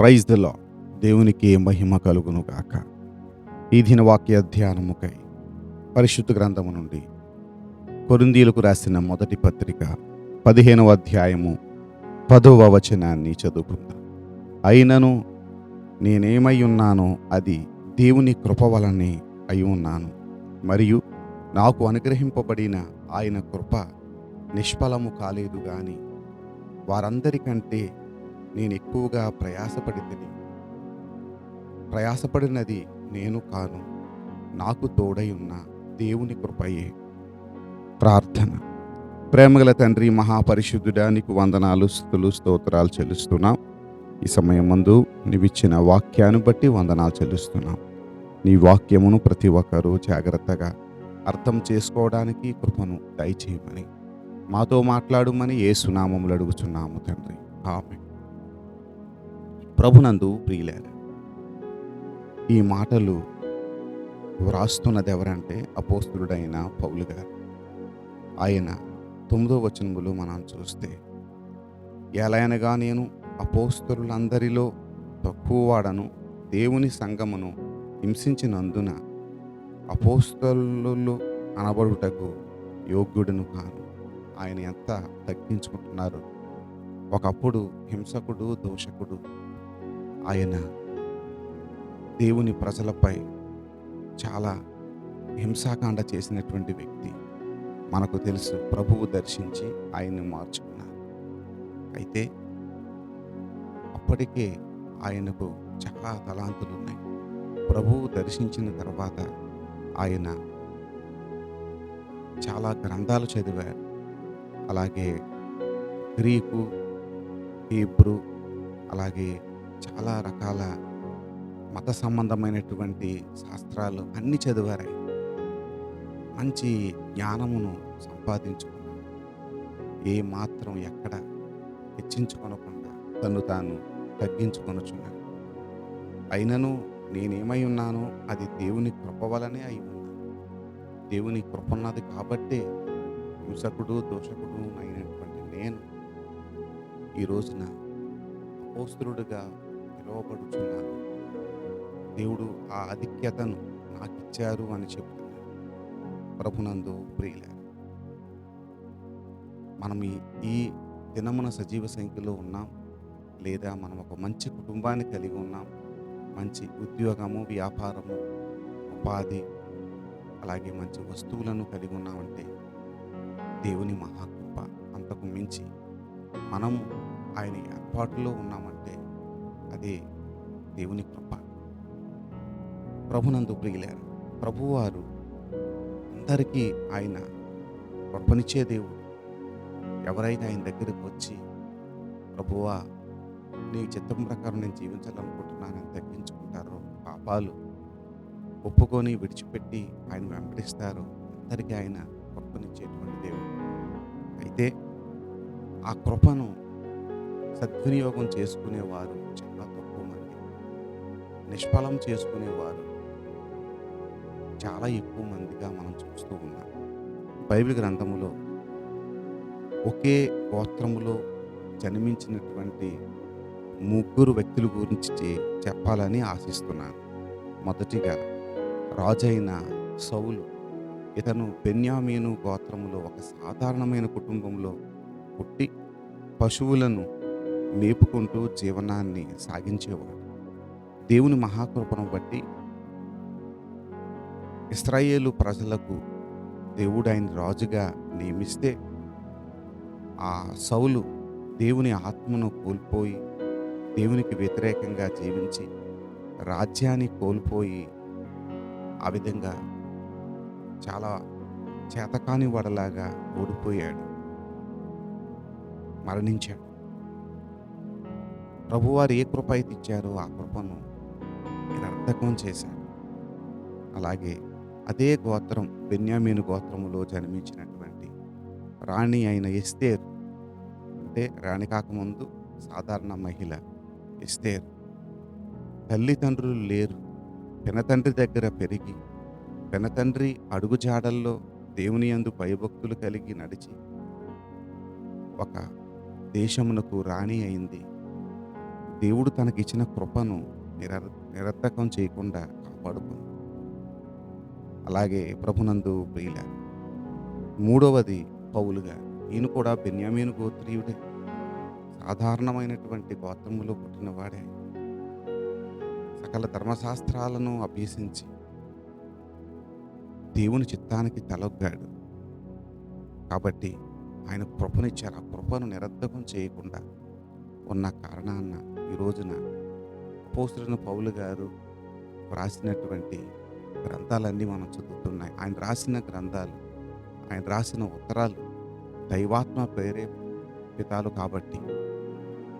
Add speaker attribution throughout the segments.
Speaker 1: Praise the దేవునికి మహిమ కలుగును గాక. ఈ దిన వాక్య ధ్యానముకై పరిశుద్ధ గ్రంథము నుండి కొరిందీలకు రాసిన మొదటి పత్రిక పదిహేనవ అధ్యాయము పదవ వచనాన్ని చదువుకుందాం. అయినను నేనేమై ఉన్నానో అది దేవుని కృప వలనే అయి ఉన్నాను. మరియు నాకు అనుగ్రహింపబడిన ఆయన కృప నిష్ఫలము కాలేదు కానీ వారందరికంటే నేను ఎక్కువగా ప్రయాసపడితిని ప్రయాసపడినది నేను కాను నాకు తోడై ఉన్న దేవుని కృపయే. ప్రార్థన. ప్రేమగల తండ్రి మహాపరిశుద్ధుడా నీకు వందనాలు స్థుతులు స్తోత్రాలు చెల్లిస్తున్నాం. ఈ సమయం ముందు నీవిచ్చిన వాక్యాన్ని బట్టి వందనాలు చెల్లిస్తున్నాం. నీ వాక్యమును ప్రతి ఒక్కరూ జాగ్రత్తగా అర్థం చేసుకోవడానికి కృపను దయచేయమని మాతో మాట్లాడుమని ఏ సునామములు అడుగుచున్నాము తండ్రి. ఆమె ప్రభునందు ప్రియులారు ఈ మాటలు వ్రాస్తున్నది ఎవరంటే అపోస్తుడైన పౌలు గారు. ఆయన తొమ్మిదో వచనములు మనం చూస్తే ఎలాయనగా నేను అపోస్తులందరిలో తక్కువ వాడను దేవుని సంగమును హింసించినందున అపోస్తలు అనబడుటకు యోగ్యుడును కాను. ఆయన ఎంత తగ్గించుకుంటున్నారు? ఒకప్పుడు హింసకుడు దోషకుడు ఆయన దేవుని ప్రజలపై చాలా హింసాకాండ చేసినటువంటి వ్యక్తి. మనకు తెలుసు ప్రభువు దర్శించి ఆయన్ని మార్చుకున్నారు. అయితే అప్పటికే ఆయనకు చాలా తలాంతులు ఉన్నాయి ప్రభువు దర్శించిన తర్వాత ఆయన చాలా గ్రంథాలు చదివారు. అలాగే గ్రీకు హీబ్రూ అలాగే చాలా రకాల మత సంబంధమైనటువంటి శాస్త్రాలు అన్ని చదివారాయి మంచి జ్ఞానమును సంపాదించుకున్నారు ఏ మాత్రం ఎక్కడ హెచ్చించుకొనకుండా తను తాను తగ్గించుకొనుచున్నాడు. అయినను నేనేమై ఉన్నానో అది దేవుని కృప వలనే అయి ఉన్నాను దేవుని కృప ఉన్నది కాబట్టే హింసకుడు దోషకుడు అయినటువంటి నేను ఈ రోజున అపోస్తులుడుగా లోబడుచున్నాను. దేవుడు ఆ ఆధిక్యతను నాకు ఇచ్చారు అని చెప్తున్నాడు. ప్రభునందు ప్రియుల మనం ఈ- ఈ దినమున సజీవ సంఖ్యలో ఉన్నాం. లేదా మనం ఒక మంచి కుటుంబాన్ని కలిగి ఉన్నాం. మంచి ఉద్యోగము వ్యాపారము ఉపాధి అలాగే మంచి వస్తువులను కలిగి ఉన్నామంటే దేవుని మహాకృప అంతకు మించి మనము ఆయన ఏర్పాటులో ఉన్నామంటే అదే దేవుని కృప. ప్రభునందు ప్రియులారు ప్రభువారు అందరికీ ఆయన కృపనిచ్చే దేవుడు. ఎవరైనా ఆయన దగ్గరికి వచ్చి ప్రభువా నీ చిత్తం ప్రకారం నేను జీవించాలనుకుంటున్నానని తగ్గించుకుంటారో పాపాలు ఒప్పుకొని విడిచిపెట్టి ఆయన వెంబడిస్తారు అందరికీ ఆయన కృపనిచ్చేటువంటి దేవుడు. అయితే ఆ కృపను సద్వినియోగం చేసుకునేవారు నిష్ఫలం చేసుకునేవారు. చాలా ఎక్కువ మందిగా మనం చూస్తూ ఉన్నాం. బైబిల్ గ్రంథములో ఒకే గోత్రములో జన్మించినటువంటి ముగ్గురు వ్యక్తుల గురించి చెప్పాలని ఆశిస్తున్నాను. మొదటిగా రాజైన సౌలు ఇతను బెన్యామీను గోత్రములో ఒక సాధారణమైన కుటుంబంలో పుట్టి పశువులను మేపుకుంటూ జీవనాన్ని సాగించేవాడు. దేవుని మహాకృపను బట్టి ఇస్రాయేలు ప్రజలకు దేవుడు ఆయన రాజుగా నియమిస్తే ఆ సౌలు దేవుని ఆత్మను కోల్పోయి దేవునికి వ్యతిరేకంగా జీవించి రాజ్యాన్ని కోల్పోయి ఆ విధంగా చాలా చేతకాని వడలాగా ఓడిపోయాడు. మరణించాడు. ప్రభువారు ఏ కృప అయితే ఇచ్చారో ఆ కృపను నిరర్థకం చేశాడు. అలాగే అదే గోత్రం బెన్యామీను గోత్రములో జన్మించినటువంటి రాణి అయిన ఎస్తేర్. అంటే రాణి కాకముందు సాధారణ మహిళ ఎస్తేర్. తల్లిదండ్రులు లేరు. పినతండ్రి దగ్గర పెరిగి పినతండ్రి అడుగుజాడల్లో దేవుని యందు భయభక్తులు కలిగి నడిచి ఒక దేశమునకు రాణి అయింది. దేవుడు తనకిచ్చిన కృపను నిర నిరర్థకం చేయకుండా కాపాడుకుంది. అలాగే ప్రభునందు ప్రియుల మూడవది పౌలుగా ఈయన కూడా బెన్యామీను గోత్రీయుడే. సాధారణమైనటువంటి గోత్రములో పుట్టినవాడే సకల ధర్మశాస్త్రాలను అభ్యసించి దేవుని చిత్తానికి తలొగ్గాడు. కాబట్టి ఆయన కృపనిచ్చారు. ఆ కృపను నిరర్ధకం చేయకుండా ఉన్న కారణాన్న ఈ రోజున అపోస్తులైన పౌలు గారు రాసినటువంటి గ్రంథాలన్నీ మనం చదువుతున్నాయి. ఆయన రాసిన గ్రంథాలు ఆయన రాసిన ఉత్తరాలు దైవాత్మ ప్రేరేపితాలు కాబట్టి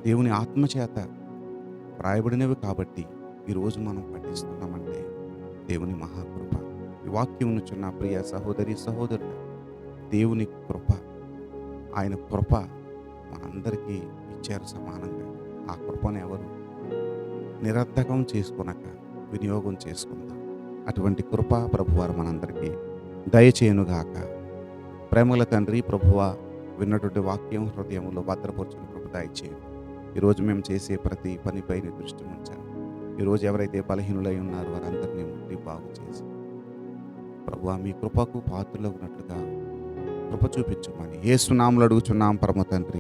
Speaker 1: దేవుని ఆత్మచేత రాయబడినవి కాబట్టి ఈరోజు మనం పఠిస్తున్నామంటే దేవుని మహాకృప. ఈ వాక్యం చిన్న ప్రియ సహోదరి సహోదరుడు దేవుని కృప ఆయన కృప మనందరికీ ఇచ్చారు సమానంగా. ఆ కృపను ఎవరు నిరర్ధకం చేసుకునక వినియోగం చేసుకుందాం. అటువంటి కృప ప్రభువారు మనందరికీ దయచేయునుగాక. ప్రేమల తండ్రి ప్రభువ విన్నటువంటి వాక్యం హృదయంలో భద్రపరచుని కృప దయచేయు ఈరోజు మేము చేసే ప్రతి పనిపై దృష్టి ఉంచాను ఈరోజు ఎవరైతే బలహీనులై ఉన్నారో వారందరినీ ముట్టి బాగు చేసి ప్రభు మీ కృపకు పాత్రలో ఉన్నట్లుగా కృప చూపించమని ఏ సునాములు అడుగుచున్నాం పరమ తండ్రి.